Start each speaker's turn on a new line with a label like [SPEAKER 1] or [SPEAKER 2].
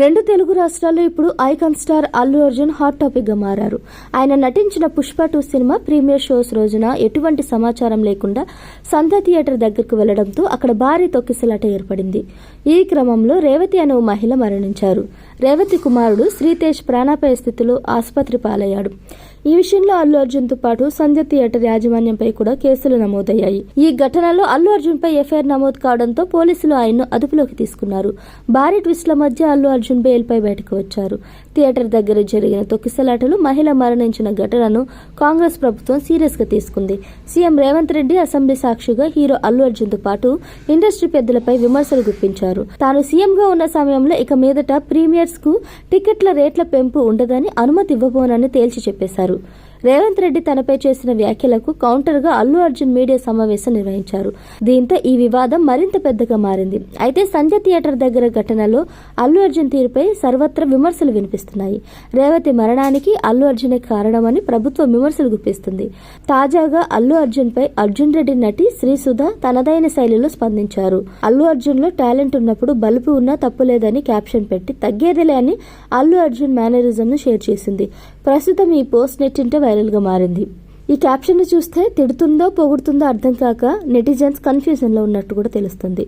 [SPEAKER 1] రెండు తెలుగు రాష్ట్రాల్లో ఇప్పుడు icon star Allu Arjun hot టాపిక్గా మారారు. ఆయన నటించిన Pushpa two cinema premiere shows రోజున ఎటువంటి సమాచారం లేకుండా సంధ్య థియేటర్ దగ్గరకు వెళ్ళడంతో అక్కడ భారీ తొక్కిసలాట ఏర్పడింది. ఈ క్రమంలో రేవతి అనే ఓ మహిళ మరణించారు. రేవతి కుమారుడు శ్రీతేజ్ ప్రాణాపాయ స్థితిలో ఆసుపత్రి పాలయ్యాడు. ఈ విషయంలో అల్లు అర్జున్తో పాటు సంధ్య థియేటర్ యాజమాన్యంపై కూడా కేసులు నమోదయ్యాయి. ఈ ఘటనలో అల్లు అర్జున్ పై ఎఫ్ఐఆర్ నమోదు కావడంతో పోలీసులు ఆయన్ను అదుపులోకి తీసుకున్నారు. భారీ ట్విస్ట్ల మధ్య అల్లు అర్జున్ అర్జున్ పై బయటకు వచ్చారు. థియేటర్ దగ్గర జరిగిన తొక్కిసలాటలు మహిళ మరణించిన ఘటనను కాంగ్రెస్ ప్రభుత్వం సీరియస్గా తీసుకుంది. సీఎం రేవంత్ రెడ్డి అసెంబ్లీ సాక్షిగా హీరో అల్లు అర్జున్తో పాటు ఇండస్ట్రీ పెద్దలపై విమర్శలు గుప్పించారు. తాను సీఎం గా ఉన్న సమయంలో ఇక మీదట ప్రీమియర్స్కు టికెట్ల రేట్ల పెంపు ఉండదని అనుమతి ఇవ్వబోనని తేల్చి చెప్పేశారు. రేవంత్ రెడ్డి తనపై చేసిన వ్యాఖ్యలకు కౌంటర్గా అల్లు అర్జున్ మీడియా సమావేశం నిర్వహించారు. దీంతో ఈ వివాదం మరింత పెద్దగా మారింది. అయితే సంజయ్ థియేటర్ దగ్గర ఘటనలో అల్లు అర్జున్ తీరుపై సర్వత్రా విమర్శలు వినిపిస్తున్నాయి. రేవతి మరణానికి అల్లు అర్జునే కారణమని ప్రభుత్వం విమర్శలు గుప్పిస్తుంది. తాజాగా అల్లు అర్జున్ పై అర్జున్ రెడ్డి నటి శ్రీసుధ తనదైన శైలిలో స్పందించారు. అల్లు అర్జున్లో టాలెంట్ ఉన్నప్పుడు బలుపు ఉన్నా తప్పులేదని క్యాప్షన్ పెట్టి తగ్గేదిలే అని అల్లు అర్జున్ మేనరిజం ను షేర్ చేసింది. ప్రస్తుతం ఈ పోస్ట్ నెట్టింట వైరల్గా మారింది. ఈ క్యాప్షన్ చూస్తే తిడుతుందో పొగుడుతుందో అర్థం కాక నెటిజన్స్ కన్ఫ్యూజన్లో ఉన్నట్టు కూడా తెలుస్తుంది.